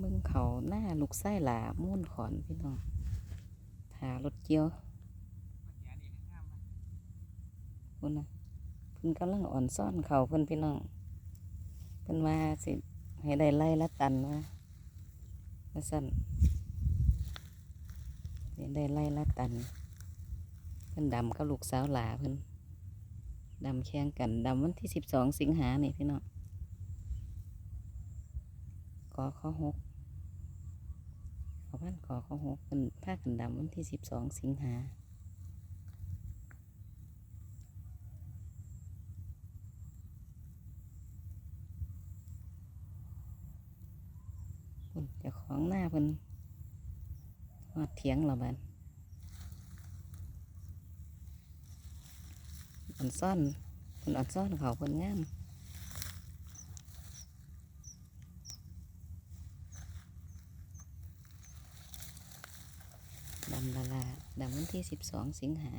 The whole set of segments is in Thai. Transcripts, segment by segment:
เบิ่งเขาหน้าลูกไส้หลามุ่นขอนพี่น้องหารถเกี่ยวคุณนะเพิ่นกำลังอ่อนซ่อนเขาเพิ่นพี่น้องเพิ่นว่าสิให้ได้ไล่ละตันว่าว่าสั่นได้ไล่ละตัน เพิ่นดำกับลูกสาวหลาเพิ่นดำแข่งกันดำวันที่สิบสองสิงหาเนี่ยพี่น้อง กอข้อหกขอบ้านกอข้อหกเพิ่นพากันดำวันที่สิบสองสิงหาเจ้าของหน้าเพิ่นหอดเถียงเราบ้านอ่อนซ่อนเพิ่นอ่อนซ่อนเขาเพิ่นงามำละลาดำวันที่สิบสองสิงหา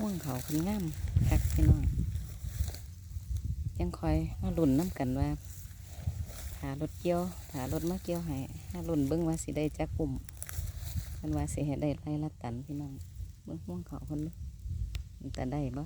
ห่วงเขาเพิ่นงามคักพี่น้องยังคอยมาลุ่นน้ำกันว่าหารถเกี่ยวหารถมาเกี่ยวให้ถ้าลุ่นเบิ้งว่าสิได้จักกลุ่มมันว่าสิให้ได้ไล่ละตันพี่น้องเบิ้งห่วงเขาคนนึงแต่ได้บ่